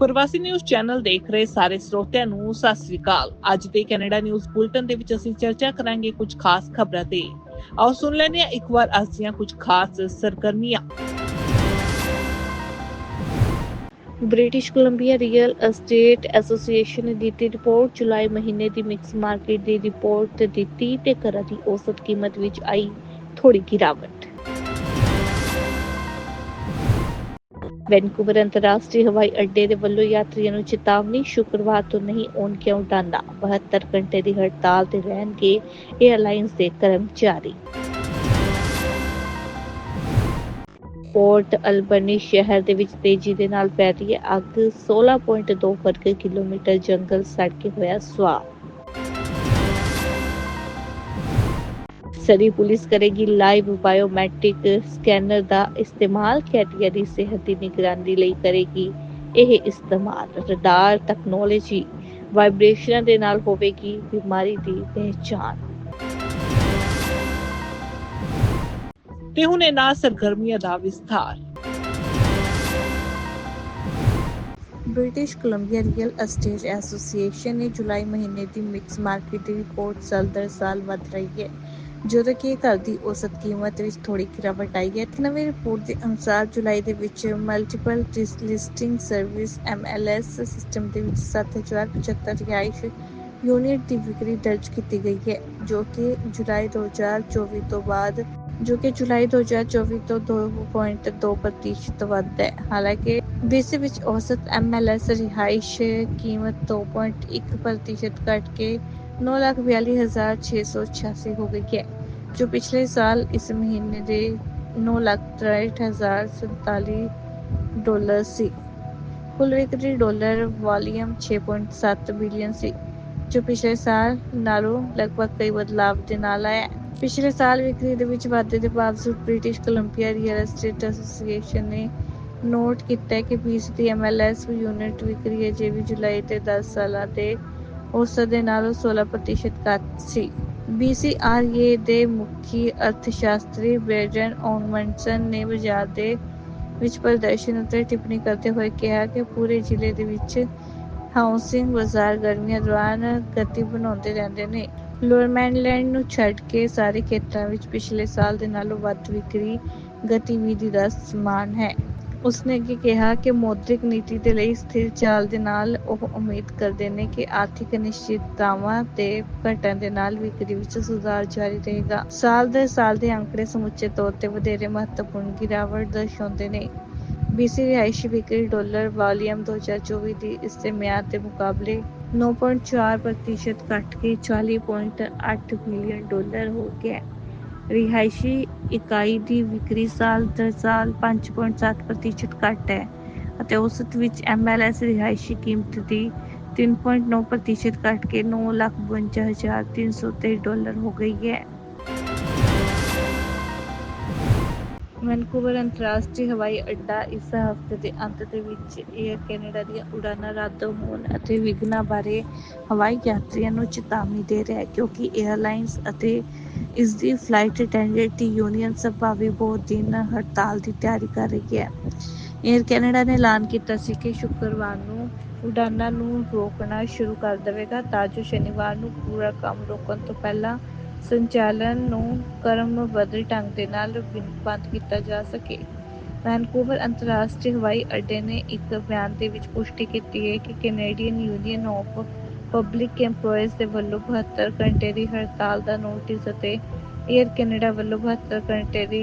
ਪ੍ਰਵਾਸੀ news channel ਦੇਖ ਰਹੇ ਸਾਰੇ ਸਰੋਤਿਆਂ ਨੂੰ, ਸਤਿ ਸ੍ਰੀ ਅਕਾਲ। ਅੱਜ ਦੇ ਕੈਨੇਡਾ ਨਿਊਜ਼ ਬੁਲਟਨ ਦੇ ਵਿੱਚ ਅਸੀਂ ਚਰਚਾ ਕਰਾਂਗੇ ਕੁਝ ਖਾਸ ਖਬਰਾਂ ਤੇ। ਆਓ ਸੁਣ ਲੈਂਦੇ ਹਾਂ, ਇੱਕ ਵਾਰ ਅੱਜ ਦੀਆਂ ਕੁਝ ਖਾਸ ਸਰਗਰਮੀਆਂ। British Columbia real estate association ਨੇ ਦਿੱਤੀ ਰਿਪੋਰਟ, ਜੁਲਾਈ ਮਹੀਨੇ ਦੀ ਮਿਕਸ ਮਾਰਕੀਟ ਦੀ ਰਿਪੋਰਟ ਦਿੱਤੀ ਤੇ ਘਰਾਂ ਦੀ ਔਸਤ ਕੀਮਤ ਵਿੱਚ ਆਈ ਥੋੜੀ ਗਿਰਾਵਟ। ਵੈਨਕੂਵਰ ਅੰਤਰਰਾਸ਼ਟਰੀ ਹਵਾਈ ਅੱਡੇ ਦੇ ਵੱਲੋਂ ਯਾਤਰੀਆਂ ਨੂੰ ਚੇਤਾਵਨੀ, ਸ਼ੁੱਕਰਵਾਰ ਤੋਂ ਨਹੀਂ ਹੋਣਗੀਆਂ ਉਡਾਨਾਂ 72 ਘੰਟੇ ਦੀ ਹੜਤਾਲ ਤੇ ਰਹਿਣਗੇ 에ਅਰਲਾਈਨਸ ਦੇ ਕਰਮਚਾਰੀ। ਪੋਰਟ ਅਲਬਨੀ ਸ਼ਹਿਰ ਦੇ ਵਿੱਚ ਤੇਜ਼ੀ ਦੇ ਨਾਲ ਪੈ ਰਹੀ ਹੈ ਅੱਗ। 16.2 ਵਰਗ ਕਿਲੋਮੀਟਰ ਜੰਗਲ ਸੜ ਕੇ ਹੋਇਆ ਸੁਆਹ ਸਰੀ ਪੁਲਿਸ ਕਰੇਗੀ ਲਾਈਵ ਬਾਇਓਮੈਟ੍ਰਿਕ ਸਕੈਨਰ ਦਾ ਇਸਤੇਮਾਲ ਕੈਟੀਆ ਦੀ ਸਿਹਤ ਦੀ ਨਿਗਰਾਨੀ ਲਈ ਕਰੇਗੀ ਇਹ ਇਸਤੇਮਾਲ। ਰਡਾਰ ਟੈਕਨੋਲੋਜੀ ਵਾਈਬ੍ਰੇਸ਼ਨਾਂ ਦੇ ਨਾਲ ਹੋਵੇਗੀ ਬਿਮਾਰੀ ਦੀ ਪਹਿਚਾਣ। ਤੇ ਹੁਣ ਇਹਨਾਂ ਸਰਗਰਮੀਆਂ ਦਾ ਵਿਸਥਾਰ। British Columbia real estate association ਨੇ ਜੁਲਾਈ ਮਹੀਨੇ ਦੀ ਮਿਕਸ ਮਾਰਕੀਟ ਦੀ ਰਿਪੋਰਟ ਸਾਲ ਦਰ ਸਾਲ ਵਧ ਰਹੀ ਹੈ। ਜਦੋਂ ਕਿ ਘਰ ਦੀ ਔਸਤ ਕੀਮਤ ਵਿੱਚ ਥੋੜੀ ਗਿਰਾਵਟ ਆਈ ਹੈ ਨਵੀਂ ਰਿਪੋਰਟ ਦੇ ਅਨੁਸਾਰ ਜੁਲਾਈ ਦੇ ਵਿੱਚ multiple listing service MLS system ਦੇ ਵਿੱਚ 7075 ਰਿਹਾਇਸ਼ ਯੂਨਿਟ ਦੀ ਵਿਕਰੀ ਦਰਜ ਕੀਤੀ ਗਈ ਹੈ, ਜੋ ਕਿ ਜੁਲਾਈ 2024 ਤੋਂ ਬਾਅਦ, ਜੋ ਕਿ ਜੁਲਾਈ 2024 ਤੋਂ 2.2 ਪ੍ਰਤੀਸ਼ਤ ਵੱਧ ਹੈ। ਹਾਲਾਂਕਿ BC ਵਿੱਚ ਔਸਤ MLS ਰਿਹਾਇਸ਼ ਕੀਮਤ 2.1 ਪ੍ਰਤੀਸ਼ਤ ਘਟ ਕੇ 942686 ਹੋ ਗਈ ਹੈ ਜੋ ਪਿਛਲੇ ਸਾਲ ਇਸ ਮਹੀਨੇ ਦੇ 963047 ਡਾਲਰ ਸੀ ਕੁੱਲ ਵਿਕਰੀ ਡਾਲਰ ਵਾਲੀਅਮ 6.7 ਬਿਲੀਅਨ ਸੀ ਜੋ ਪਿਛਲੇ ਸਾਲ ਨਾਲੋਂ ਲਗਭਗ ਕਈ ਬਦਲਾਵ ਦੇ ਨਾਲ ਆਇਆ ਪਿਛਲੇ ਸਾਲ ਵਿਕਰੀ ਦੇ ਵਿੱਚ ਵਾਧੇ ਦੇ ਬਾਵਜੂਦ British Columbia real estate association ਨੇ ਨੋਟ ਕੀਤਾ ਕਿ BC ਦੀ MLS ਯੂਨਿਟ ਵਿਕਰੀ ਅਜੇ ਵੀ ਜੁਲਾਈ ਤੇ 10 ਸਾਲਾਂ ਦੇ ਔਸਤ ਦੇ ਨਾਲੋਂ 16% ਘੱਟ ਸੀ। BCRA ਦੇ ਮੁਖੀ ਅਰਥਸ਼ਾਸਤਰੀ ਬ੍ਰੈਡਨ ਔਨਮੰਡਸਨ ਨੇ ਬਾਜ਼ਾਰ ਦੇ ਵਿੱਚ ਪ੍ਰਦਰਸ਼ਨ ਉੱਤੇ ਟਿੱਪਣੀ ਕਰਦੇ ਹੋਏ ਕਿਹਾ ਕਿ ਪੂਰੇ ਜ਼ਿਲ੍ਹੇ ਦੇ ਵਿੱਚ ਹਾਊਸਿੰਗ ਬਾਜ਼ਾਰ ਗਰਮੀਆਂ ਦੌਰਾਨ ਗਤੀ ਬਣਾਉਂਦੇ ਰਹਿੰਦੇ ਨੇ। ਲੋਅਰ ਮੈਨਲੈਂਡ ਨੂੰ ਛੱਡ ਕੇ ਸਾਰੇ ਖੇਤਰਾਂ ਵਿੱਚ ਪਿਛਲੇ ਸਾਲ ਦੇ ਨਾਲੋਂ ਵੱਧ ਵਿਕਰੀ ਗਤੀਵਿਧੀ ਦਾ ਸਮਾਨ ਹੈ। ਉਸਨੇ ਅੱਗੇ ਕਿਹਾ ਕਿ ਮੌਦਰਿਕ ਨੀਤੀ ਦੇ ਲਈ ਸਥਿਰ ਚਾਲ ਦੇ ਨਾਲ ਉਹ ਉਮੀਦ ਕਰਦੇ ਨੇ ਕਿ ਆਰਥਿਕ ਅਨਿਸ਼ਚਿਤਤਾਵਾਂ ਤੇ ਘਟਣ ਦੇ ਨਾਲ ਵਿਕਰੀ ਵਿੱਚ ਸੁਧਾਰ ਜਾਰੀ ਰਹੇਗਾ। ਸਾਲ ਦੇ ਸਾਲ ਦੇ ਅੰਕੜੇ ਸਮੁੱਚੇ ਤੌਰ ਤੇ ਵਧੇਰੇ ਮਹੱਤਵਪੂਰਨ ਗਿਰਾਵਟ ਦਰਸਾਉਂਦੇ ਨੇ। BC ਰਿਹਾਇਸ਼ੀ ਵਿਕਰੀ ਡਾਲਰ ਵਾਲੀਅਮ 2024 ਦੀ ਇਸ ਦੇ ਮਿਆਦ ਦੇ ਮੁਕਾਬਲੇ 9.4 ਪ੍ਰਤੀਸ਼ਤ ਘਟ ਕੇ 40.8 ਮਿਲੀਅਨ ਡਾਲਰ ਹੋ ਗਿਆ। ਰਿਹਾਇਸ਼ੀ ਇਕਾਈ ਦੀ ਵਿਕਰੀ ਸਾਲ ਦਰ ਸਾਲ 5.7 ਪ੍ਰਤੀਸ਼ਤ ਘੱਟ ਹੈ ਅਤੇ ਔਸਤ ਵਿੱਚ MLS ਰਿਹਾਇਸ਼ੀ ਕੀਮਤ ਦੀ 3.9 ਪ੍ਰਤੀਸ਼ਤ ਘਟ ਕੇ 9,52,323 ਡਾਲਰ ਹੋ ਗਈ ਹੈ। ਵੈਨਕੂਵਰ ਅੰਤਰਰਾਸ਼ਟਰੀ ਹਵਾਈ ਅੱਡਾ ਇਸ ਹਫ਼ਤੇ ਦੇ ਅੰਤ ਦੇ ਵਿੱਚ 에ਅਰ ਕੈਨੇਡਾ ਦੀਆਂ ਉਡਾਨਾਂ ਰੱਦ ਹੋਣ ਅਤੇ ਵਿਘਨਾਂ ਬਾਰੇ ਹਵਾਈ ਯਾਤਰੀਆਂ ਨੂੰ ਚੇਤਾਵਨੀ ਦੇ ਰਿਹਾ ਹੈ ਕਿਉਂਕਿ 에ਅਰਲਾਈਨਸ ਅਤੇ ਇਸ ਫਲਾਈਟ ਅਟੈਂਡੈਂਟ ਦੀ ਯੂਨੀਅਨ ਸੰਭਾਵੀ ਬਹੁਤ ਦਿਨ ਹੜਤਾਲ ਦੀ ਤਿਆਰੀ ਕਰ ਰਹੀ ਹੈ। 에ਅਰ ਕੈਨੇਡਾ ਨੇ ਐਲਾਨ ਕੀਤਾ ਸੀ ਕਿ ਸ਼ੁੱਕਰਵਾਰ ਨੂੰ ਉਡਾਨਾਂ ਨੂੰ ਰੋਕਣਾ ਸ਼ੁਰੂ ਕਰ ਦੇਵੇਗਾ ਤਾਂ ਜੋ ਸ਼ਨੀਵਾਰ ਨੂੰ ਪੂਰਾ ਕੰਮ ਰੋਕਣ ਤੋਂ ਪਹਿਲਾਂ ਸੰਚਾਲਨ ਨੂੰ ਕਰਮਬੱਧ ਢੰਗ ਦੇ ਨਾਲ ਬੰਦ ਕੀਤਾ ਜਾ ਸਕੇ। ਵੈਨਕੂਵਰ ਅੰਤਰਰਾਸ਼ਟਰੀ ਹਵਾਈ ਅੱਡੇ ਨੇ ਇੱਕ ਬਿਆਨ ਦੇ ਵਿੱਚ ਪੁਸ਼ਟੀ ਕੀਤੀ ਹੈ ਕਿ Canadian union of public EMPLOYEES ਦੇ ਵੱਲੋਂ 72 ਘੰਟੇ ਦੀ ਹੜਤਾਲ ਦਾ ਨੋਟਿਸ ਅਤੇ 에ਅਰ ਕੈਨੇਡਾ ਵੱਲੋਂ 72 ਘੰਟੇ ਦੀ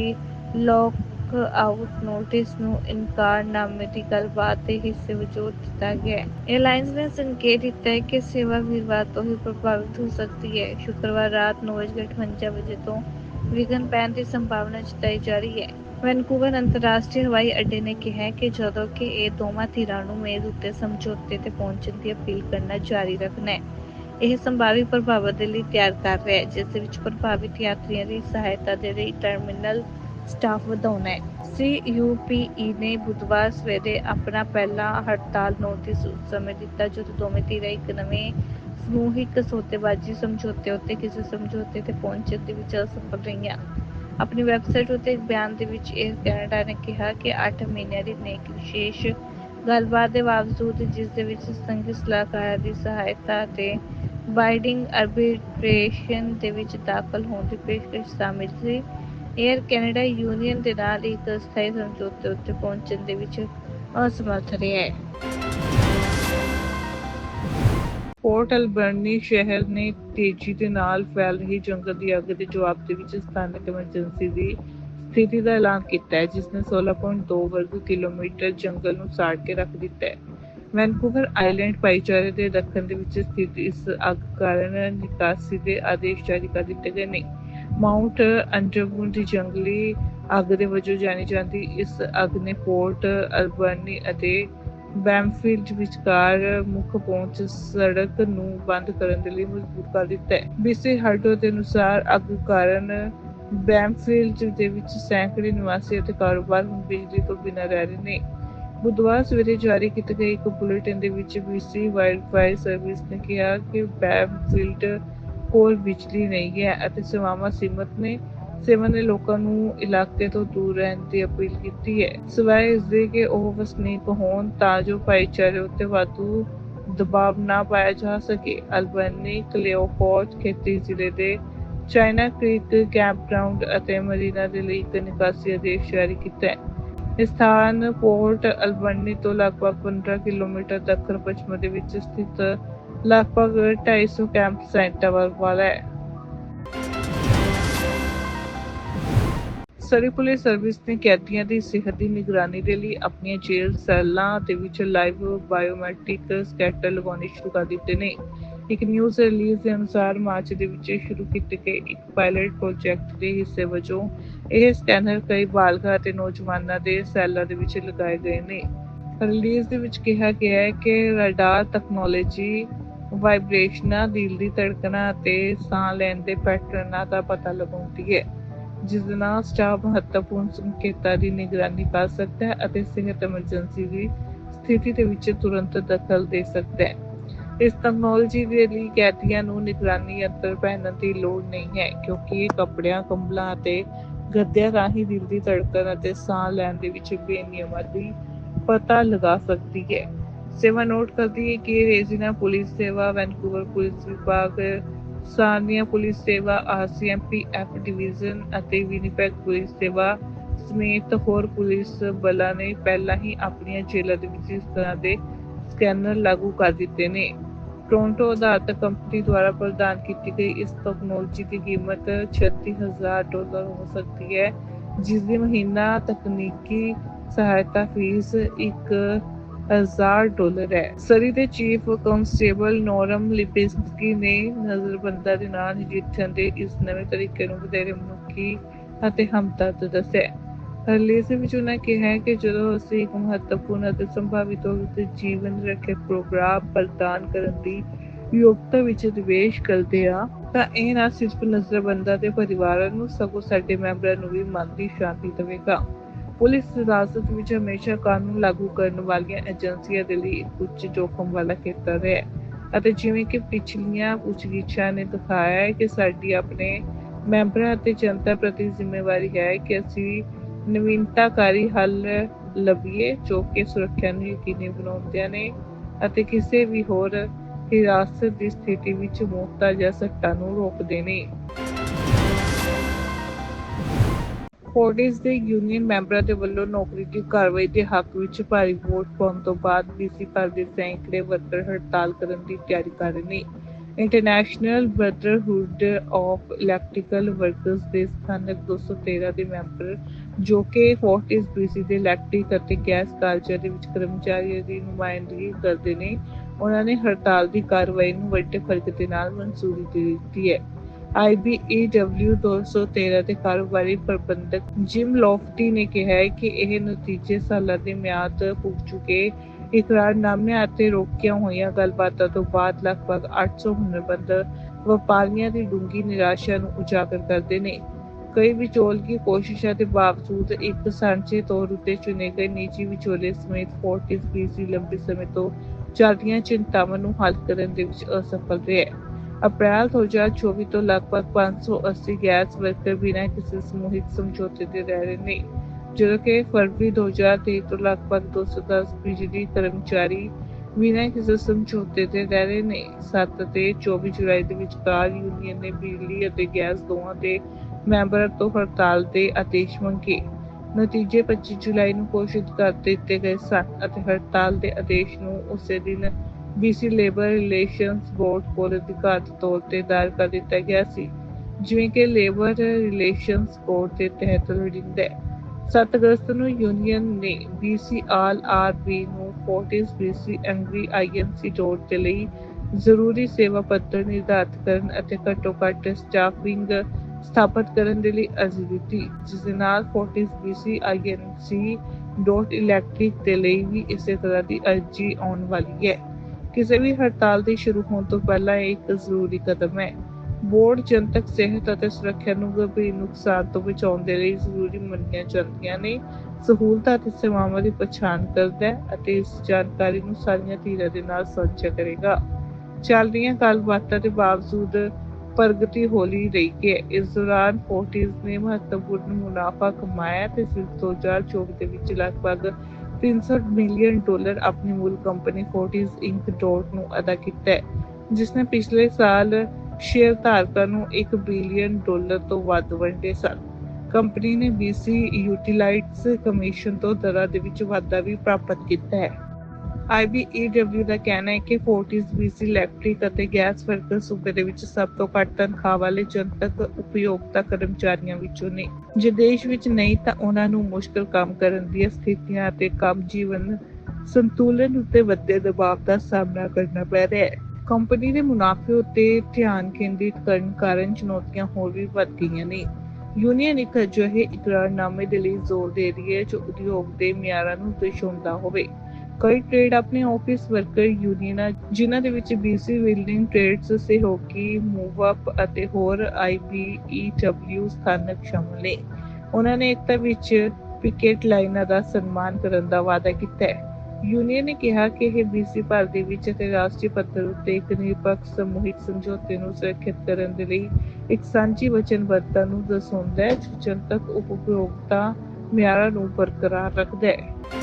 ਲੌਕ ਆਊਟ ਨੋਟਿਸ ਨੂੰ ਇਨਕਾਰਨਾਮੇ ਦੀ ਗੱਲਬਾਤ ਦੇ ਹਿੱਸੇ ਵਜੋਂ ਦਿੱਤਾ ਗਿਆ ਹੈ। ਨੇ ਸੰਕੇਤ ਦਿੱਤਾ ਹੈ ਕਿ ਸੇਵਾ ਵੀਰਵਾਰ ਤੋਂ ਹੀ ਪ੍ਰਭਾਵਿਤ ਹੋ ਸਕਦੀ ਹੈ। ਸ਼ੁੱਕਰਵਾਰ ਰਾਤ 9:58 ਵਜੇ ਤੋਂ ਵਿਘਨ ਪੈਣ ਦੀ ਸੰਭਾਵਨਾ ਜਤਾਈ ਜਾ ਰਹੀ ਹੈ। ਵੈਨਕੂਵਰ ਅੰਤਰਰਾਸ਼ਟਰੀ ਹਵਾਈ ਅੱਡੇ ਨੇ ਕਿਹਾ ਕਿ ਜਦੋਂ ਕਿ ਇਹ ਦੋਵਾਂ ਧਿਰਾਂ ਨੂੰ ਮੇਜ਼ ਉੱਤੇ ਸਮਝੌਤੇ ਤੇ ਪਹੁੰਚਣ ਦੀ ਅਪੀਲ ਕਰਨਾ ਜਾਰੀ ਰੱਖਣਾ ਹੈ। ਇਹ ਸੰਭਾਵੀ ਪ੍ਰਭਾਵਾਂ ਦੇ ਲਈ ਤਿਆਰ ਕਰ ਰਿਹਾ ਹੈ, ਜਿਸ ਵਿੱਚ ਪ੍ਰਭਾਵਿਤ ਯਾਤਰੀਆਂ ਦੀ ਸਹਾਇਤਾ ਦੇ ਲਈ ਟਰਮੀਨਲ ਸਟਾਫ ਵਧਾਉਣਾ ਹੈ। CUPE ਨੇ ਬੁੱਧਵਾਰ ਸਵੇਰੇ ਆਪਣਾ ਪਹਿਲਾ ਹੜਤਾਲ ਨੋਟਿਸ ਉਸ ਸਮੇਂ ਦਿੱਤਾ, ਜਦੋਂ ਦੋਵੇਂ ਧਿਰਾਂ ਇੱਕ ਨਵੇਂ ਸਮੂਹਿਕ ਸੌਦੇਬਾਜ਼ੀ ਸਮਝੌਤੇ ਉੱਤੇ ਕਿਸੇ ਸਮਝੌਤੇ ਤੇ ਪਹੁੰਚਣ ਦੇ ਵਿੱਚ ਅਸਫਲ ਰਹੀਆਂ। ਆਪਣੀ ਵੈਬਸਾਈਟ ਉੱਤੇ ਇੱਕ ਬਿਆਨ ਦੇ ਵਿੱਚ ਏਅਰ ਕੈਨੇਡਾ ਨੇ ਕਿਹਾ ਕਿ 8 ਮਹੀਨਿਆਂ ਦੀ ਨੇਕ ਵਿਸ਼ੇਸ਼ ਗੱਲਬਾਤ ਦੇ ਬਾਵਜੂਦ ਜਿਸ ਦੇ ਵਿੱਚ ਸੰਘੀ ਸਲਾਹਕਾਰਾਂ ਦੀ ਸਹਾਇਤਾ ਅਤੇ ਬਾਈਡਿੰਗ ਆਰਬਿਟ੍ਰੇਸ਼ਨ ਦੇ ਵਿੱਚ ਦਾਖਲ ਹੋਣ ਦੀ ਪੇਸ਼ਕਸ਼ ਸ਼ਾਮਿਲ ਸੀ। ਏਅਰ ਕੈਨੇਡਾ ਯੂਨੀਅਨ ਦੇ ਨਾਲ ਇੱਕ ਸਥਾਈ ਸਮਝੌਤੇ ਉੱਤੇ ਪਹੁੰਚਣ ਦੇ ਵਿੱਚ ਅਸਮਰਥ ਰਿਹਾ ਹੈ। ਪੋਰਟ ਅਲਬਰਨੀ ਸ਼ਹਿਰ ਨੇ ਤੇਜ਼ੀ ਦੇ ਨਾਲ ਫੈਲ ਰਹੀ ਜੰਗਲ ਦੀ ਅੱਗ ਦੇ ਜਵਾਬ ਦੇ ਵਿੱਚ ਸਥਾਨਕ ਐਮਰਜੈਂਸੀ ਦੀ ਸਥਿਤੀ ਦਾ ਐਲਾਨ ਕੀਤਾ ਹੈ, ਜਿਸ ਨੇ 16.2 ਵਰਗ ਕਿਲੋਮੀਟਰ ਜੰਗਲ ਨੂੰ ਸਾੜ ਕੇ ਰੱਖ ਦਿੱਤਾ ਹੈ। ਵੈਨਕੂਵਰ ਆਈਲੈਂਡ ਭਾਈਚਾਰੇ ਦੇ ਦੱਖਣ ਦੇ ਵਿੱਚ ਸਥਿਤ ਇਸ ਅੱਗ ਕਾਰਨ ਨਿਕਾਸੀ ਦੇ ਆਦੇਸ਼ ਜਾਰੀ ਕਰ ਦਿੱਤੇ ਗਏ ਨੇ। ਮਾਊਂਟ ਅੰਡਰਵੁੱਡ ਦੀ ਜੰਗਲੀ ਅੱਗ ਦੇ ਵਜੋਂ ਜਾਣੀ ਜਾਂਦੀ ਇਸ ਅੱਗ ਨੇ ਪੋਰਟ ਅਲਬਰਨੀ ਅਤੇ ਬੈਮਫੀਲਡ ਵਿਚਕਾਰ ਮੁੱਖ ਪਹੁੰਚ ਸੜਕ ਨੂੰ ਬੰਦ ਕਰਨ ਦੇ ਲਈ ਮਜਬੂਰ ਕਰ ਦਿੱਤਾ ਹੈ। ਬੀਸੀ ਹਰਡੋ ਦੇ ਅਨੁਸਾਰ ਅੱਗ ਕਾਰਨ ਬੈਮਫੀਲਡ ਦੇ ਵਿੱਚ ਸੈਂਕੜੇ ਨਿਵਾਸੀ ਅਤੇ ਕਾਰੋਬਾਰ ਹੁਣ ਬਿਜਲੀ ਤੋਂ ਬਿਨਾਂ ਰਹਿ ਰਹੇ ਨੇ। ਬੁੱਧਵਾਰ ਸਵੇਰੇ ਜਾਰੀ ਕੀਤੇ ਗਏ ਇੱਕ ਬੁਲੇਟਿਨ ਦੇ ਵਿੱਚ ਬੀਸੀ ਵਾਈਲਡ ਫਾਇਰ ਸਰਵਿਸ ਨੇ ਕਿਹਾ ਕਿ ਬੈਮਫੀਲਡ ਕੋਲ ਬਿਜਲੀ ਨਹੀਂ ਹੈ ਅਤੇ ਸੇਵਾਵਾਂ ਸੀਮਤ ਨੇ। ਸੇਵਾ ਨੇ ਲੋਕਾਂ ਨੂੰ ਇਲਾਕੇ ਤੋਂ ਦੂਰ ਰਹਿਣ ਦੀ ਅਪੀਲ ਕੀਤੀ ਹੈ। ਸਿਵਾਏ ਇਸ ਦੇ ਕਿ ਉਹ ਵਸਨੀਕ ਹੋਣ ਤਾਂ ਜੋ ਭਾਈਚਾਰੇ ਉੱਤੇ ਵਾਧੂ ਦਬਾਅ ਨਾ ਪਾਇਆ ਜਾ ਸਕੇ। ਅਲਬਨੀ, ਕਲਿਓਪੋਰਟ, ਖੇਤੀ ਜ਼ਿਲ੍ਹੇ ਦੇ ਚਾਈਨਾ ਕ੍ਰੀਕ ਕੈਂਪਗ੍ਰਾਉਂਡ ਅਤੇ ਮਰੀਨਾ ਦੇ ਲਈ ਇੱਕ ਨਿਕਾਸੀ ਆਦੇਸ਼ ਜਾਰੀ ਕੀਤਾ ਹੈ। ਇਹ ਸਥਾਨ ਪੋਰਟ ਅਲਬਨੀ ਤੋਂ ਲਗਭਗ 15 ਕਿਲੋਮੀਟਰ ਦੱਖਣ ਪੱਛਮ ਦੇ ਵਿੱਚ ਸਥਿਤ ਲਗਭਗ 250 ਕੈਂਪ ਸੈਂਟਰ ਵਾਲਾ ਹੈ। ਸਰੀ ਪੁਲਿਸ ਸਰਵਿਸ ਨੇ ਕੈਦੀਆਂ ਦੀ ਸਿਹਤ ਦੀ ਨਿਗਰਾਨੀ ਦੇ ਲਈ ਆਪਣੀਆਂ ਜੇਲ੍ਹ ਸੈੱਲਾਂ ਦੇ ਵਿੱਚ ਲਾਈਵ ਬਾਇਓਮੈਟ੍ਰਿਕ ਸਕੈਟਰ ਲਗਾਉਣੇ ਸ਼ੁਰੂ ਕਰ ਦਿੱਤੇ ਨੇ। ਇੱਕ ਨਿਊਜ਼ ਰਿਲੀਜ਼ ਦੇ ਅਨੁਸਾਰ ਮਾਰਚ ਦੇ ਵਿੱਚ ਸ਼ੁਰੂ ਕੀਤੇ ਗਏ ਇੱਕ ਪਾਇਲਟ ਪ੍ਰੋਜੈਕਟ ਦੇ ਹਿੱਸੇ ਵਜੋਂ ਇਹ ਸਕੈਨਰ ਕਈ ਬਾਲਗਾਂ ਅਤੇ ਨੌਜਵਾਨਾਂ ਦੇ ਸੈੱਲਾਂ ਦੇ ਵਿੱਚ ਲਗਾਏ ਗਏ ਨੇ। ਰਿਲੀਜ਼ ਦੇ ਵਿੱਚ ਕਿਹਾ ਗਿਆ ਹੈ ਕਿ ਰਡਾਰ ਤਕਨੋਲੋਜੀ ਵਾਈਬ੍ਰੇਸ਼ਨਾਂ, ਦਿਲ ਦੀ ਧੜਕਣਾਂ ਅਤੇ ਸਾਹ ਲੈਣ ਦੇ ਪੈਟਰਨਾਂ ਦਾ ਪਤਾ ਲਗਾਉਂਦੀ ਹੈ। ਜਿਸ ਦੇ ਨਾਲ ਸਟਾਫ ਮਹੱਤਵਪੂਰਨ ਸੰਕੇਤਾਂ ਦੀ ਨਿਗਰਾਨੀ ਕਰ ਸਕਦਾ ਹੈ ਅਤੇ ਸਿਹਤ ਐਮਰਜੈਂਸੀ ਦੀ ਸਥਿਤੀ ਦੇ ਵਿੱਚ ਤੁਰੰਤ ਦਖਲ ਦੇ ਸਕਦਾ ਹੈ। ਇਸ ਟੈਕਨੋਲੋਜੀ ਦੇ ਲਈ ਕੈਦੀਆਂ ਨੂੰ ਨਿਗਰਾਨੀ ਯੰਤਰ ਪਹਿਨਣ ਦੀ ਲੋੜ ਨਹੀਂ ਹੈ, ਕਿਉਂਕਿ ਇਹ ਕੱਪੜਿਆਂ, ਕੰਬਲਾਂ ਅਤੇ ਗੱਦਿਆਂ ਰਾਹੀਂ ਦਿਲ ਦੀ ਧੜਕਣ ਅਤੇ ਸਾਹ ਲੈਣ ਦੇ ਵਿੱਚ ਦੀ ਪਤਾ ਲਗਾ ਸਕਦੀ ਹੈ। ਸੇਵਾ ਨੋਟ ਕਰਦੀ ਹੈ ਕਿ ਰੇਜ਼ਿਨਾ ਪੁਲਿਸ ਸੇਵਾ, ਵੈਨਕੂਵਰ ਪੁਲਿਸ ਵਿਭਾਗ ਸਾਨੀਆ ਪੁਲਿਸ ਸੇਵਾ ਆਰਸੀਐਮਪੀ ਡਿਵੀਜ਼ਨ ਅਤੇ ਵਿਨੀਪੈਗ ਪੁਲਿਸ ਸੇਵਾ ਸਮੇਤ ਹੋਰ ਪੁਲਿਸ ਬਲਾਂ ਨੇ ਪਹਿਲਾਂ ਹੀ ਆਪਣੀਆਂ ਜੇਲ੍ਹਾਂ ਦੇ ਵਿੱਚ ਇਸ ਤਰ੍ਹਾਂ ਦੇ ਸਕੈਨਰ ਲਾਗੂ ਕਰ ਦਿੱਤੇ ਨੇ। ਟੋਰਾਂਟੋ ਆਧਾਰਿਤ ਕੰਪਨੀ ਦੁਆਰਾ ਪ੍ਰਦਾਨ ਕੀਤੀ ਗਈ ਇਸ ਟੈਕਨੋਲੋਜੀ ਦੀ ਕੀਮਤ 36000 ਡਾਲਰ ਹੋ ਸਕਦੀ ਹੈ, ਜਿਸ ਦੀ ਮਹੀਨਾ ਤਕਨੀਕੀ ਸਹਾਇਤਾ ਫੀਸ 1000 ਡਾਲਰ ਹੈ। ਸਰੀ ਦੇ ਚੀਫ ਕਨਸਟੇਬਲ ਨੋਰਮ ਲਿਪਿਸਕੀ ਨੇ ਨਜ਼ਰਬੰਦਾਂ ਦੇ ਨਾਲ ਨਜਿੱਠਣ ਦੇ ਇਸ ਨਵੇਂ ਤਰੀਕੇ ਨੂੰ ਵਧੇਰੇ ਮਨੁੱਖੀ ਅਤੇ ਹਮਦਰਦ ਦੱਸਿਆ ਰਿਲੀਜ਼ ਵਿੱਚ ਉਹਨਾਂ ਕਿਹਾ ਕਿ ਜਦੋਂ ਅਸੀਂ ਇੱਕ ਮਹੱਤਵਪੂਰਨ ਅਤੇ ਸੰਭਾਵੀ ਤੌਰ ਉੱਤੇ ਜੀਵਨ ਰੱਖਿਆ ਪ੍ਰੋਗਰਾਮ ਪ੍ਰਦਾਨ ਕਰਨ ਦੀ ਯੋਗਤਾ ਵਿੱਚ ਨਿਵੇਸ਼ ਕਰਦੇ ਆ ਤਾਂ ਇਹ ਨਾ ਸਿਰਫ ਨਜ਼ਰਬੰਦਾਂ ਦੇ ਪਰਿਵਾਰਾਂ ਨੂੰ, ਸਗੋਂ ਸਾਡੇ ਮੈਂਬਰਾਂ ਨੂੰ ਵੀ ਮਨ ਦੀ ਸ਼ਾਂਤੀ ਦੇਵੇਗਾ। ਪੁਲਿਸ ਹਿਰਾਸਤ ਵਿੱਚ ਹਮੇਸ਼ਾ ਕਾਨੂੰਨ ਲਾਗੂ ਕਰਨ ਵਾਲੀਆਂ ਏਜੰਸੀਆਂ ਦੇ ਲਈ ਇੱਕ ਉੱਚ ਜੋਖਮ ਵਾਲਾ ਖੇਤਰ ਹੈ ਅਤੇ ਜਿਵੇਂ ਕਿ ਪਿਛਲੀਆਂ ਪੁੱਛਗਿੱਛਾਂ ਨੇ ਦਿਖਾਇਆ ਹੈ ਕਿ ਸਾਡੀ ਆਪਣੇ ਮੈਂਬਰਾਂ ਅਤੇ ਜਨਤਾ ਪ੍ਰਤੀ ਜ਼ਿੰਮੇਵਾਰੀ ਹੈ ਕਿ ਅਸੀਂ ਨਵੀਨਤਾਕਾਰੀ ਹੱਲ ਲੱਭੀਏ, ਜੋ ਕਿ ਸੁਰੱਖਿਆ ਨੂੰ ਯਕੀਨੀ ਬਣਾਉਂਦੇ ਨੇ ਅਤੇ ਕਿਸੇ ਵੀ ਹੋਰ ਹਿਰਾਸਤ ਦੀ ਸਥਿਤੀ ਵਿੱਚ ਮੌਤਾਂ ਜਾਂ ਸੱਟਾਂ ਨੂੰ ਰੋਕਦੇ ਨੇ। ਫੋਰਟਿਸ ਦੇ ਯੂਨੀਅਨ ਮੈਂਬਰਾਂ ਦੇ ਵੱਲੋਂ ਨੌਕਰੀ ਦੀ ਕਾਰਵਾਈ ਦੇ ਹੱਕ ਵਿੱਚ ਭਾਰੀ ਵੋਟ ਪਾਉਣ ਤੋਂ ਬਾਅਦ ਬੀਸੀ ਭਰ ਦੇ ਸੈਂਕੜੇ ਵਰਕਰ ਹੜਤਾਲ ਕਰਨ ਦੀ ਤਿਆਰੀ ਕਰ ਰਹੇ ਨੇ। International Brotherhood of Electrical Workers ਦੇ ਸਥਾਨਕ 213 ਦੇ ਮੈਂਬਰ, ਜੋ ਕਿ ਫੋਰਟਿਸ ਬੀਸੀ ਦੇ ਇਲੈਕਟ੍ਰਿਕ ਅਤੇ ਗੈਸ ਕਾਲਜਾਂ ਦੇ ਵਿੱਚ ਕਰਮਚਾਰੀਆਂ ਦੀ ਨੁਮਾਇੰਦਗੀ ਕਰਦੇ ਨੇ, ਉਹਨਾਂ ਨੇ ਹੜਤਾਲ ਦੀ ਕਾਰਵਾਈ ਨੂੰ ਵੱਡੇ ਫ਼ਰਕ ਦੇ ਨਾਲ ਮਨਜ਼ੂਰੀ ਦੇ ਦਿੱਤੀ ਹੈ। IBEW 213 ਦੇ ਕਾਰੋਬਾਰੀ ਪ੍ਰਬੰਧਕ ਜਿਮ ਲੋਫਟੀ ਨੇ ਕਿਹਾ ਹੈ ਕਿ ਇਹ ਨਤੀਜੇ ਸਾਲਾਂ ਦੀ ਮਿਆਦ ਪੁੱਗ ਚੁੱਕੇ ਇਕਰਾਰਨਾਮਿਆਂ ਅਤੇ ਰੋਕੀਆਂ ਹੋਈਆਂ ਗੱਲਬਾਤਾਂ ਤੋਂ ਬਾਅਦ ਲਗਭਗ 800 ਹੁਨਰਬੰਦ ਵਪਾਰੀਆਂ ਦੀ ਡੂੰਗੀ ਨਿਰਾਸ਼ਾ ਨੂੰ ਉਜਾਗਰ ਕਰਦੇ ਨੇ। ਕਈ ਵਿਚੋਲਗੀ ਕੋਸ਼ਿਸ਼ਾਂ ਦੇ ਬਾਵਜੂਦ ਇੱਕ ਸਾਂਝੇ ਤੌਰ ਉੱਤੇ ਚੁਣੇ ਗਏ ਨਿੱਜੀ ਵਿਚੋਲੇ ਸਮੇਤ ਫੋਰਟਿਸ ਬੀਸੀ ਲੰਬੇ ਸਮੇਂ ਤੋਂ ਚੱਲਦੀਆਂ ਚਿੰਤਾਵਾਂ ਨੂੰ ਹੱਲ ਕਰਨ ਦੇ ਵਿੱਚ ਅਸਫਲ ਰਿਹਾ ਹੈ। ਅਪ੍ਰੈਲ 2024 ਤੋਂ ਲਗਭਗ 580 ਗੈਸ ਵਰਕਰ ਬਿਨਾਂ ਕਿਸੇ ਸਮੂਹਿਕ ਸਮਝੌਤੇ ਦੇ ਰਹਿ ਰਹੇ ਨੇ, ਜਦੋਂ ਕਿ ਫਰਵਰੀ 2023 ਤੋਂ ਲਗਭਗ 210 ਬਿਜਲੀ ਕਰਮਚਾਰੀ ਬਿਨਾਂ ਕਿਸੇ ਸਮਝੌਤੇ ਦੇ ਰਹਿ ਰਹੇ ਨੇ। 7 ਤੇ 24 ਜੁਲਾਈ ਦੇ ਵਿਚਕਾਰ ਯੂਨੀਅਨ ਨੇ ਬਿਜਲੀ ਅਤੇ ਗੈਸ ਦੋਵਾਂ ਦੇ ਮੈਂਬਰਾਂ ਤੋਂ ਹੜਤਾਲ ਦੇ ਆਦੇਸ਼ ਮੰਗੇ। ਨਤੀਜੇ 25 ਜੁਲਾਈ ਨੂੰ ਘੋਸ਼ਿਤ ਕਰ ਦਿੱਤੇ ਗਏ ਸਨ ਅਤੇ ਹੜਤਾਲ ਦੇ ਆਦੇਸ਼ ਨੂੰ ਉਸੇ ਦਿਨ BC ਲੇਬਰ ਰਿਲੇਸ਼ਨਸ ਬੋਰਡ ਕੋਲ ਅਧਿਕਾਰਤ ਤੌਰ ਤੇ ਦਾਇਰ ਕਰ ਦਿੱਤਾ ਗਿਆ ਸੀ, ਜਿਵੇਂ ਕਿ ਲੇਬਰ ਰਿਲੇਸ਼ਨਸ ਕੋਡ ਦੇ ਤਹਿਤ ਲੋੜੀਂਦਾ ਹੈ। 7 ਅਗਸਤ ਨੂੰ ਯੂਨੀਅਨ ਨੇ BC ਨੂੰ ਫੋਰਟਿਸ BC ਐਂਗਰੀ IMC ਜੋੜ ਦੇ ਲਈ ਜ਼ਰੂਰੀ ਸੇਵਾ ਪੱਤਰ ਨਿਰਧਾਰਤ ਕਰਨ ਅਤੇ ਘੱਟੋ ਘੱਟ ਸਟਾਫਿੰਗ ਸਥਾਪਿਤ ਕਰਨ ਦੇ ਲਈ ਅਰਜ਼ੀ ਦਿੱਤੀ, ਜਿਸ ਦੇ ਨਾਲ Fortis BC IMC dot electric ਦੇ ਲਈ ਵੀ ਇਸੇ ਤਰ੍ਹਾਂ ਦੀ ਅਰਜ਼ੀ ਆਉਣ ਵਾਲੀ ਹੈ। ਕਿਸੇ ਵੀ ਹੜਤਾਲ ਦੇ ਸ਼ੁਰੂ ਹੋਣ ਤੋਂ ਪਹਿਲਾਂ ਇਹ ਇੱਕ ਜ਼ਰੂਰੀ ਕਦਮ ਹੈ। ਬੋਰਡ ਜਨਤਕ ਸਿਹਤ ਅਤੇ ਸੁਰੱਖਿਆ ਨੂੰ ਗੰਭੀਰ ਨੁਕਸਾਨ ਤੋਂ ਬਚਾਉਣ ਦੇ ਲਈ ਜ਼ਰੂਰੀ ਮੰਨੀਆਂ ਜਾਂਦੀਆਂ ਨੇ। ਸਹੂਲਤਾਂ ਅਤੇ ਸੇਵਾਵਾਂ ਦੀ ਪਛਾਣ ਕਰਦਾ ਹੈ ਅਤੇ ਇਸ ਜਾਣਕਾਰੀ ਨੂੰ ਸਾਰੀਆਂ ਧੀਰਾਂ ਦੇ ਨਾਲ ਸਾਂਝਾ ਕਰੇਗਾ। ਚੱਲ ਰਹੀਆਂ ਗੱਲਬਾਤਾਂ ਦੇ ਬਾਵਜੂਦ ਪ੍ਰਗਤੀ ਹੌਲੀ ਰਹੀ ਹੈ। ਇਸ ਦੌਰਾਨ ਫੋਰਟਿਸ ਨੇ ਮਹੱਤਵਪੂਰਨ ਮੁਨਾਫਾ ਕਮਾਇਆ ਤੇ ਸਿਰਫ 2024 ਦੇ ਵਿੱਚ ਲਗਭਗ 300 ਮਿਲੀਅਨ ਡਾਲਰ ਆਪਣੀ ਮੂਲ ਕੰਪਨੀ ਫੋਰਟਿਸ ਇੰਕ ਡੋਟ ਨੂੰ ਅਦਾ ਕੀਤਾ ਹੈ ਜਿਸ ਨੇ ਪਿਛਲੇ ਸਾਲ ਸ਼ੇਅਰ ਧਾਰਕਾਂ ਨੂੰ 1 ਬਿਲੀਅਨ ਡਾਲਰ ਤੋਂ ਵੱਧ ਵੰਡੇ ਸਨ। ਕੰਪਨੀ ਨੇ BC ਯੂਟਿਲਾਈਟਸ ਕਮਿਸ਼ਨ ਤੋਂ ਦਰਾਂ ਦੇ ਵਿੱਚ ਵਾਧਾ ਵੀ ਪ੍ਰਾਪਤ ਕੀਤਾ ਹੈ। IBEW ਦਾ ਕਹਿਣਾ ਹੈ ਕਿ ਫੋਰਟਿਸ BC ਇਲੈਕਟ੍ਰਿਕ ਅਤੇ ਗੈਸ ਵਰਕਰ ਸੂਬੇ ਦੇ ਵਿੱਚ ਸਭ ਤੋਂ ਘੱਟ ਤਨਖਾਹ ਵਾਲੇ ਜਨਤਕ ਉਪਯੋਗਤਾ ਕਰਮਚਾਰੀਆਂ ਵਿੱਚੋਂ ਨੇ। ਜੇ ਦੇਸ਼ ਵਿੱਚ ਨਹੀਂ ਤਾਂ ਉਹਨਾਂ ਨੂੰ ਮੁਸ਼ਕਲ ਕੰਮ ਕਰਨ ਦੀਆਂ ਸਥਿਤੀਆਂ ਅਤੇ ਕੰਮ ਜੀਵਨ ਸੰਤੁਲਨ ਉੱਤੇ ਵੱਡੇ ਦਬਾਅ ਦਾ ਸਾਹਮਣਾ ਕਰਨਾ ਪੈ ਰਿਹਾ ਹੈ। ਕੰਪਨੀ ਦੇ ਮੁਨਾਫੇ ਉੱਤੇ ਧਿਆਨ ਕੇਂਦਰਿਤ ਕਰਨ ਕਾਰਨ ਚੁਣੌਤੀਆਂ ਹੋਰ ਵੀ ਵੱਧ ਗਈਆਂ ਨੇ। ਯੂਨੀਅਨ ਇੱਕ ਅਜਿਹੇ ਇਕਰਾਰਨਾਮੇ ਦੇ ਲਈ ਜ਼ੋਰ ਦੇ ਰਹੀ ਹੈ ਜੋ ਉਦਯੋਗ ਦੇ ਮਿਆਰਾਂ ਨੂੰ ਦਰਸਾਉਂਦਾ ਹੋਵੇ। ਕਈ ਟ੍ਰੇਡ ਆਪਣੇ ਆਫਿਸ ਵਰਕਰ ਯੂਨੀਅਨਾਂ ਜਿਨ੍ਹਾਂ ਦੇ ਵਿੱਚ BC ਬਿਲਡਿੰਗ ਟ੍ਰੇਡਸ ਸਹਿਯੋਗੀ ਮੂਵ ਅਪ ਅਤੇ ਹੋਰ IBEW ਸਥਾਨਕ ਸ਼ਾਮਲ ਨੇ। ਉਹਨਾਂ ਨੇ ਇੱਕ ਵਿੱਚ ਪਿਕੇਟ ਲਾਈਨਾਂ ਦਾ ਸਨਮਾਨ ਕਰਨ ਦਾ ਵਾਅਦਾ ਕੀਤਾ ਹੈ। ਯੂਨੀਅਨ ਨੇ ਕਿਹਾ ਕਿ ਇਹ BC ਭਰ ਦੇ ਵਿੱਚ ਅਤੇ ਰਾਸ਼ਟਰੀ ਪੱਧਰ ਉੱਤੇ ਇੱਕ ਨਿਰਪੱਖ ਸਮੂਹਿਕ ਸਮਝੌਤੇ ਨੂੰ ਸੁਰੱਖਿਅਤ ਕਰਨ ਦੇ ਲਈ ਇੱਕ ਸਾਂਝੀ ਵਚਨਬੱਧਤਾ ਨੂੰ ਦਰਸਾਉਂਦਾ ਹੈ, ਜੋ ਜਨਤਕ ਉਪਭੋਗਤਾ ਮਿਆਰਾਂ ਨੂੰ ਬਰਕਰਾਰ ਰੱਖਦਾ ਹੈ।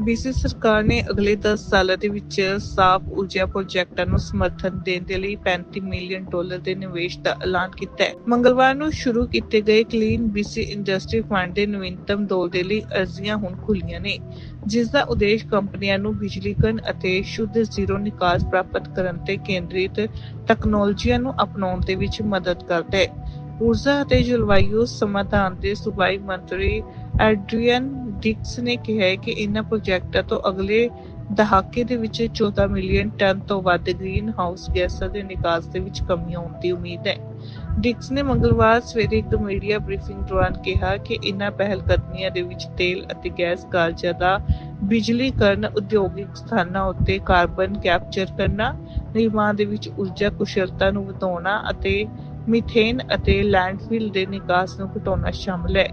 ਬੀਸੀ ਸਰਕਾਰ ਨੇ ਅਗਲੇ 10 ਸਾਲਾਂ ਦੇ ਵਿੱਚ ਸਾਫ਼ ਊਰਜਾ ਪ੍ਰੋਜੈਕਟਾਂ ਨੂੰ ਸਮਰਥਨ ਦੇਣ ਦੇ ਲਈ 35 ਮਿਲੀਅਨ ਡਾਲਰ ਦੇ ਨਿਵੇਸ਼ ਦਾ ਐਲਾਨ ਕੀਤਾ ਹੈ। ਮੰਗਲਵਾਰ ਨੂੰ ਸ਼ੁਰੂ ਕੀਤੇ ਗਏ ਕਲੀਨ BC ਇੰਡਸਟਰੀ ਫੰਡ ਦੇ ਨਵੀਨਤਮ ਦੌਰ ਦੇ ਲਈ ਅਰਜ਼ੀਆਂ ਹੁਣ ਖੁੱਲੀਆਂ ਨੇ, ਜਿਸ ਦਾ ਉਦੇਸ਼ ਕੰਪਨੀਆਂ ਨੂੰ ਬਿਜਲੀਕਰਨ ਅਤੇ ਸ਼ੁੱਧ ਜ਼ੀਰੋ ਨਿਕਾਸ ਪ੍ਰਾਪਤ ਕਰਨ ਤੇ ਕੇਂਦਰਿਤ ਤਕਨਾਲੋਜੀਆਂ ਨੂੰ ਅਪਣਾਉਣ ਦੇ ਵਿੱਚ ਮਦਦ ਕਰਦਾ ਹੈ। ਊਰਜਾ ਅਤੇ ਜਲਵਾਯੂ ਸਮਾਧਾਨ ਦੇ ਸੂਬਾਈ ਮੰਤਰੀ ਐਡਰੀਅਨ ਡਿਕਸ ਨੇ ਕਿਹਾ ਹੈ ਕਿ ਇਹਨਾਂ ਪ੍ਰੋਜੈਕਟਾਂ ਤੋਂ ਅਗਲੇ ਦਹਾਕੇ ਦੇ ਵਿੱਚ 14 ਮਿਲੀਅਨ ਟਨ ਤੋਂ ਵੱਧ ਗ੍ਰੀਨ ਹਾਊਸ ਗੈਸਾਂ ਦੇ ਨਿਕਾਸ ਦੇ ਵਿੱਚ ਕਮੀ ਆਉਣ ਦੀ ਉਮੀਦ ਹੈ। ਡਿਕਸ ਨੇ ਮੰਗਲਵਾਰ ਸਵੇਰੇ ਇੱਕ ਮੀਡੀਆ ਬਰੀਫਿੰਗ ਦੌਰਾਨ ਕਿਹਾ ਕਿ ਇਨ੍ਹਾਂ ਪਹਿਲ ਦੇ ਵਿੱਚ ਤੇਲ ਅਤੇ ਗੈਸ ਕਾਰਜਾਂ ਦਾ ਬਿਜਲੀਕਰਨ, ਉਦਯੋਗਿਕ ਸਥਾਨਾਂ ਉੱਤੇ ਕਾਰਬਨ ਕੈਪਚਰ ਕਰਨਾ, ਨਿਰਮਾਣ ਦੇ ਵਿੱਚ ਊਰਜਾ ਕੁਸ਼ਲਤਾ ਨੂੰ ਵਧਾਉਣਾ ਅਤੇ ਮੀਥੇਨ ਅਤੇ ਲੈਂਡਫਿਲ ਦੇ ਨਿਕਾਸ ਨੂੰ ਘਟਾਉਣਾ ਸ਼ਾਮਲ ਹੈ।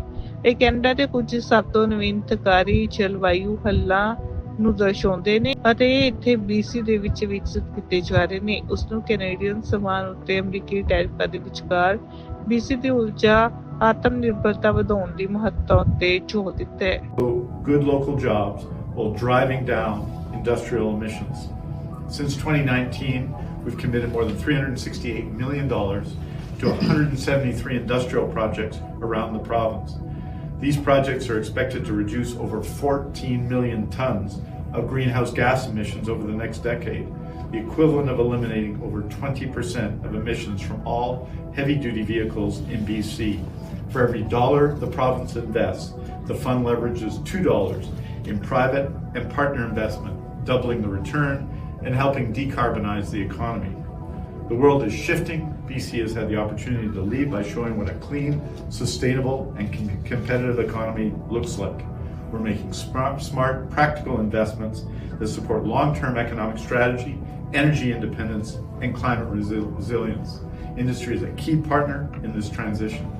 ਇਹ ਕੈਨੇਡਾ ਦੇ ਕੁਝ ਸਭ ਤੋਂ ਨਵੀਨਤਕਾਰੀ ਜਲਵਾਯੂ ਹੱਲਾਂ ਨੂੰ ਦਰਸਾਉਂਦੇ ਨੇ ਅਤੇ ਇਹ ਇੱਥੇ BC ਦੇ ਵਿੱਚ ਵਿਕਸਿਤ ਕੀਤੇ ਜਾ ਰਹੇ ਨੇ ਉਸ ਨੂੰ ਕੈਨੇਡੀਅਨ ਸਮਾਨ ਉੱਤੇ ਅਮਰੀਕੀ ਟੈਰਿਫਾਂ ਦੇ ਵਿਚਕਾਰ BC ਦੀ ਊਰਜਾ ਆਤਮ ਨਿਰਭਰਤਾ ਵਧਾਉਣ ਦੀ ਮਹੱਤਤਾ ਉੱਤੇ ਜ਼ੋਰ ਦਿੱਤਾ ਹੈ So good local jobs while driving down industrial emissions. Since 2019, we've committed more than $368 million to 173 industrial projects around the province. These projects are expected to reduce over 14 million tons of greenhouse gas emissions over the next decade, the equivalent of eliminating over 20% of emissions from all heavy duty vehicles in BC. For every dollar the province invests, the fund leverages $2 in private and partner investment, doubling the return and helping decarbonize the economy. The world is shifting. BC has had the opportunity to lead by showing what a clean, sustainable, and com- competitive economy looks like. We're making smart, smart, practical investments that support long term economic strategy, energy independence, and climate resi- resilience. Industry is a key partner in this transition.